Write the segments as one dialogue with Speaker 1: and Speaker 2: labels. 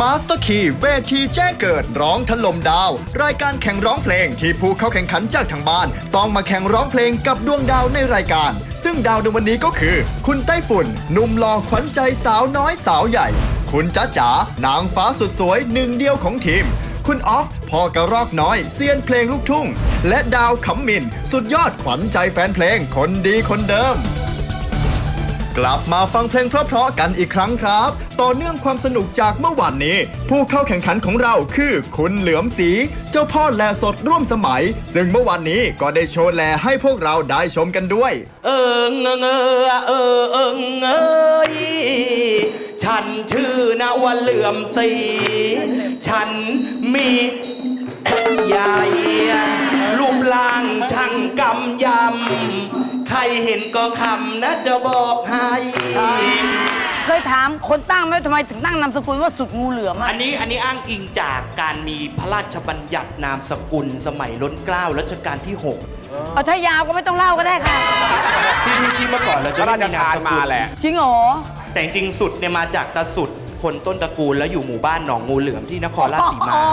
Speaker 1: มาสเตอร์คีเวทีแจ้งเกิดร้องถล่มดาว รายการแข่งร้องเพลงที่ผู้เข้าแข่งขันจากทางบ้าน ต้องมาแข่งร้องเพลงกับดวงดาวในรายการ ซึ่งดาวในวันนี้ก็คือ คุณไต้ฝุ่นหนุ่มหล่อขวัญใจสาวน้อยสาวใหญ่ คุณจ๊ะจ๋านางฟ้าสุดสวยหนึ่งเดียวของทีม คุณออฟพ่อกระรอกน้อยเซียนเพลงลูกทุ่ง และดาวขำมิน สุดยอดขวัญใจแฟนเพลงคนดีคนเดิม กลับมาฟังเพลงเพราะๆกันอีกครั้งครับ ต่อเนื่องความสนุกจากเมื่อวานนี้ ผู้เข้าแข่งขันของเราคือ คุณเหลือมสี เจ้าพ่อแลสดร่วมสมัย ซึ่งเมื่อวานนี้ก็ได้โชว์แลให้พวกเราได้ชมกันด้วย
Speaker 2: เอิงเอิงเออเออเอิงเอยฉันชื่อนวันเหลื่อมสี ฉันมีใหญ่รูปร่างช่างกำย เห็นก็คำนะจะบอกให้
Speaker 3: เคยถามคนตั้งไหมทำไมถึงตั้งนามสกุลว่าสุดงูเหลือม
Speaker 2: อั
Speaker 3: อะ
Speaker 2: นนี้อันนี้อ้างอิงจากการมีพระราชบัญญัตินามสกุลสมัยล้นเกล้ารัชกาลที่ 6
Speaker 3: เอาถ้ายาวก็ไม่ต้องเล่าก็ได้ค่ะ
Speaker 2: ที่ที่ที่เมื่อก่อนเรา
Speaker 4: พ
Speaker 2: จะ
Speaker 4: ระ
Speaker 2: ไม่
Speaker 4: ราช
Speaker 2: มีนาม
Speaker 4: ทาน
Speaker 2: สกุ
Speaker 4: มา
Speaker 2: ล
Speaker 4: แหละ
Speaker 3: จริงเหรอ
Speaker 2: แต่จริงๆสุดเนี่ยมาจากตาสุด คนต้นตระกูลแล้วอยู่หมู่บ้านหนองงูเหลือมที่นครราชสีมา
Speaker 3: อ๋อ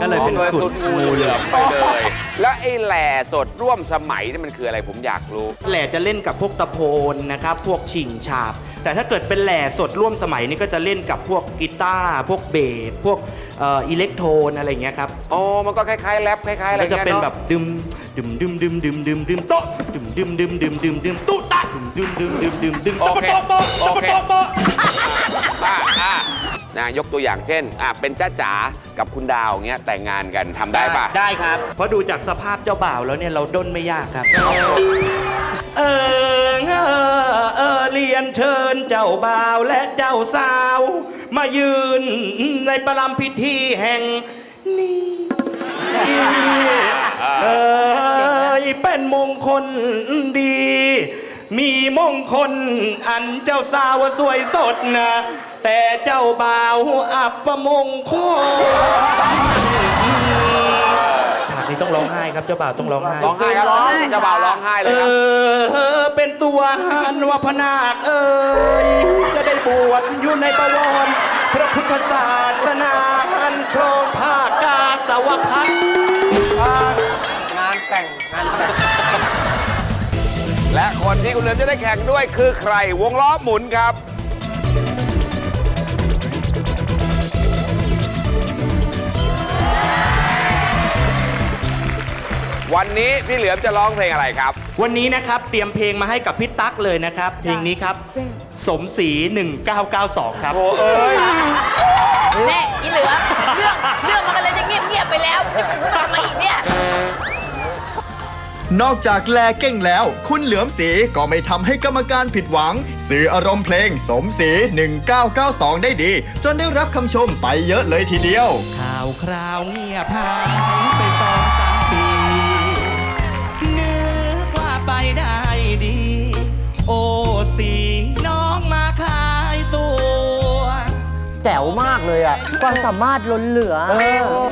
Speaker 2: ก็เลยเป็นสุดงูเหลือม
Speaker 4: ไปเลย แล้วไอ้แหล่สดร่วมสมัยนี่มันคืออะไรผมอยากรู้
Speaker 2: แหล่จะเล่นกับพวกตะโพนนะครับ พวกชิงฉาบ แต่ถ้าเกิดเป็นแหล่สดร่วมสมัยนี่ก็จะเล่นกับพวกกีตาร์พวกเบสพวกเอ่ออิเล็กโทนอะไรอย่างเงี้ยครับ
Speaker 4: อ๋อ มันก็คล้ายๆแรปคล้ายๆ อะไร
Speaker 2: ก็จะ
Speaker 4: งี้ย
Speaker 2: เป็น
Speaker 4: อะ
Speaker 2: แบบดึมดึมดึมดึมดึมดึมดึมโต๊ะดึมดึมดึมดึมดึมดึมตุ๊ตะดึมดึมดึมดึมดึมดึม
Speaker 4: โอ
Speaker 2: โต๊ะ
Speaker 4: เค
Speaker 2: โต๊ะโต๊ะ
Speaker 4: โอ
Speaker 2: โต๊ะ
Speaker 4: เค
Speaker 2: โต๊ะโต๊ะ
Speaker 4: อ่าอ่า นะยกตัวอย่างเช่นอะเป็นจ้าจ๋ากับคุณดาวเงี้ยแต่งงานกันทำได้ปะ
Speaker 2: ได้ครับ เพราะดูจากสภาพเจ้าบ่าวแล้วเนี่ยเราด้นไม่ยากครับ เออเออเออเรียนเชิญเจ้าบ่าวและเจ้าสาว มายืนในประลำพิธีแห่งนี้เอยเป็นมงคลดี มีมงคลอันเจ้าสาวสวยสดนะ แต่เจ้าบ่าวอับประมงคลฉากนี้ต้องร้องไห้ครับเจ้าบ่าวต้องร้องไห้
Speaker 4: ร้องไห้ครับเจ้าบ่าวร้องไห้เล
Speaker 2: เอย
Speaker 4: ครับ
Speaker 2: อ เป็นตัวหันว่าพนาคเอ้ยจะได้บวชอยู่ในประวรพระพุทธศาสนาอันครองภาคกาสาวพัฒน์
Speaker 4: และคนที่คุณเหลือมจะได้แข่งด้วยคือใครวงล้อหมุนครับ วันนี้พี่เหลือมจะร้องเพลงอะไรครับ
Speaker 2: วันนี้นะครับเตรียมเพลงมาให้กับพี่ตั๊กเลยนะครับ เพลงนี้ครับ สมศรี1992 ครับ
Speaker 4: โอ้เอ้ย
Speaker 3: แน่อีเหลือเรื่องเรื่องมันก็เลยจะเงียบเงียบๆไปแล้วนี่มึงพูดทำไมอีกเนี่ย
Speaker 1: นอกจากแลเก่งแล้ว คุณเหลือมสีก็ไม่ทำให้กรรมการผิดหวัง สื่ออารมณ์เพลงสมศรี1992 ได้ดี จนได้รับคำชมไปเยอะเลยทีเดียว
Speaker 2: ข่าวคราวเงียบหายไปสองสามปี นึกว่าไปได้ดี โอ้สีน้องมาขายตัว
Speaker 5: แจ๋วมากเลยอะ ความสามารถล้นเหลือ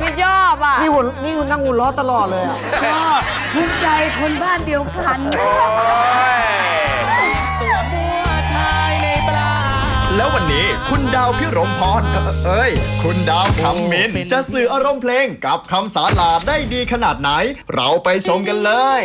Speaker 3: ไม่ชอบอะ
Speaker 5: นี่หัวนี่นั่งหัวล้อตลอดเลยอะ
Speaker 3: ภูมิใจคนบ้านเดียวกัน
Speaker 2: ตัวมัวชายในปลา
Speaker 1: แล้ววันนี้คุณดาวพิรมพรเอ่อเอ้ย คุณดาวคำมินจะสื่ออารมณ์เพลงกับคำสาลาได้ดีขนาดไหน เราไปชมกันเลย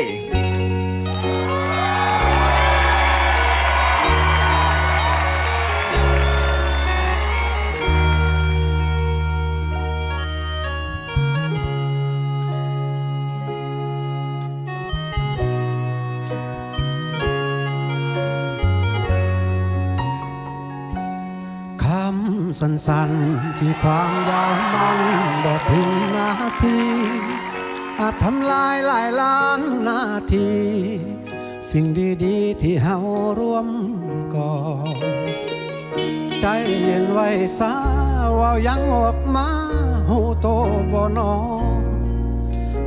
Speaker 6: สั้นๆ ที่ความยาวมันบ่ถึงนาทีอาจทำลายหลายล้านนาที สิ่งดีๆ ที่เฮาร่วมก่อใจเย็นไว้ซาวายังออกมาหูโตบ่นอ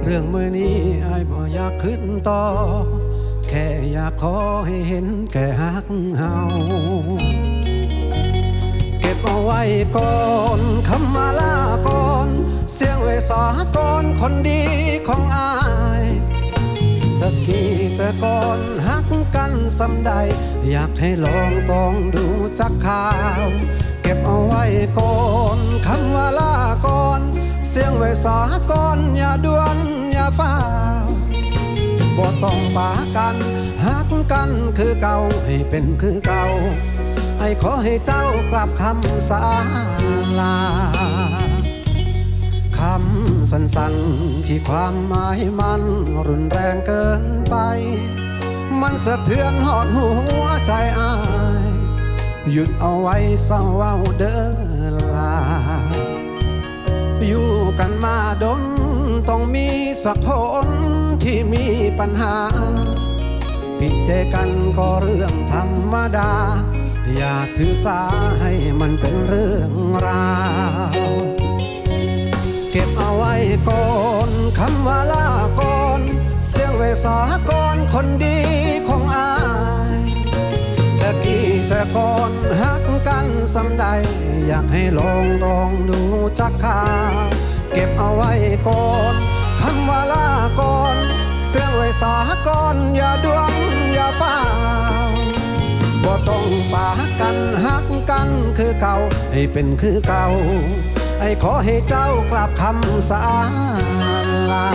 Speaker 6: เรื่องมือนี้ไอ้บ่อยากขึ้นต่อ แค่อยากขอให้เห็นแก่ฮักเฮา เก็บเอาไว้ก่อนคำมาลาก่อน เสียงเวสากรคนดีของอายตะกี้แต่ก่อนหักกันสำใด อยากให้ลองต้องดูจักข่าว เก็บเอาไว้ก่อนคำว่าลาก่อน เสียงไว้สากอนอย่าด่วนอย่าฟ้าวบ่ต้องปากันหักกันคือเก่าให้เป็นคือเก่า ให้ขอให้เจ้ากลับคำสาลาคำสั้นๆที่ความหมายมันรุนแรงเกินไป มันสะเทือนหอดหัวใจอาย หยุดเอาไว้เศร้าเว้าเดินลา อยู่กันมาดนต้องมีสักคนที่มีปัญหา ผิดใจกันก็เรื่องธรรมดา อย่าถือสาให้มันเป็นเรื่องราว เก็บเอาไว้ก่อนคำว่าลาก่อน เสียงเวสากรคนดีของอายแต่กี้แต่ก่อนหักกันสำใด อยากให้ลองลองดูจักขาเก็บเอาไว้ก่อนคำว่าลาก่อน เสียงเวสากรอย่าดวนอย่าฟ้า ต้องปากันหักกันคือเก่า ให้เป็นคือเก่า ไอ้ขอให้เจ้ากลับคำสาลา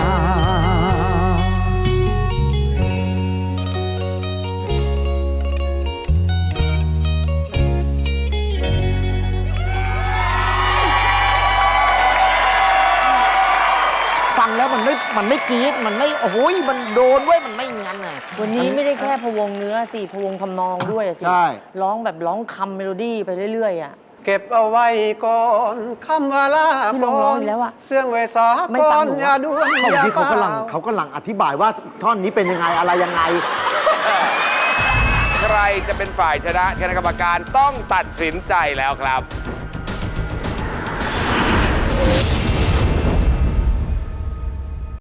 Speaker 5: มันไม่มันไม่กรี๊ดมันไม่โอ้โหยมันโดนเว้ยมันไม่งั้นน่ะ
Speaker 7: วันนี้ไม่ได้แค่พะวงเนื้อสิพะวงทำนองด้วยอะสิ
Speaker 5: ใช่
Speaker 7: ร้องแบบร้องคำเมโลดี้ไปเรื่อยๆอะ
Speaker 6: เก็บเอาไว้ก่อนคำว่าลา
Speaker 7: พี่ลงร้องอีกแล้วอะ
Speaker 6: เสียงเวสา
Speaker 7: ไม่
Speaker 6: ก่
Speaker 7: ฟั
Speaker 6: องน
Speaker 7: หนูอะ
Speaker 6: อย่าด่วน
Speaker 5: เขา
Speaker 6: อย่า
Speaker 5: ที่เขากำลัง
Speaker 6: ฟ้ว
Speaker 5: เขากำลังอธิบายว่าท่อนนี้เป็นยังไงอะไรยังไง
Speaker 4: ใครจะเป็นฝ่ายชนะคณะกรรมการต้องตัดสินใจแล้วครับ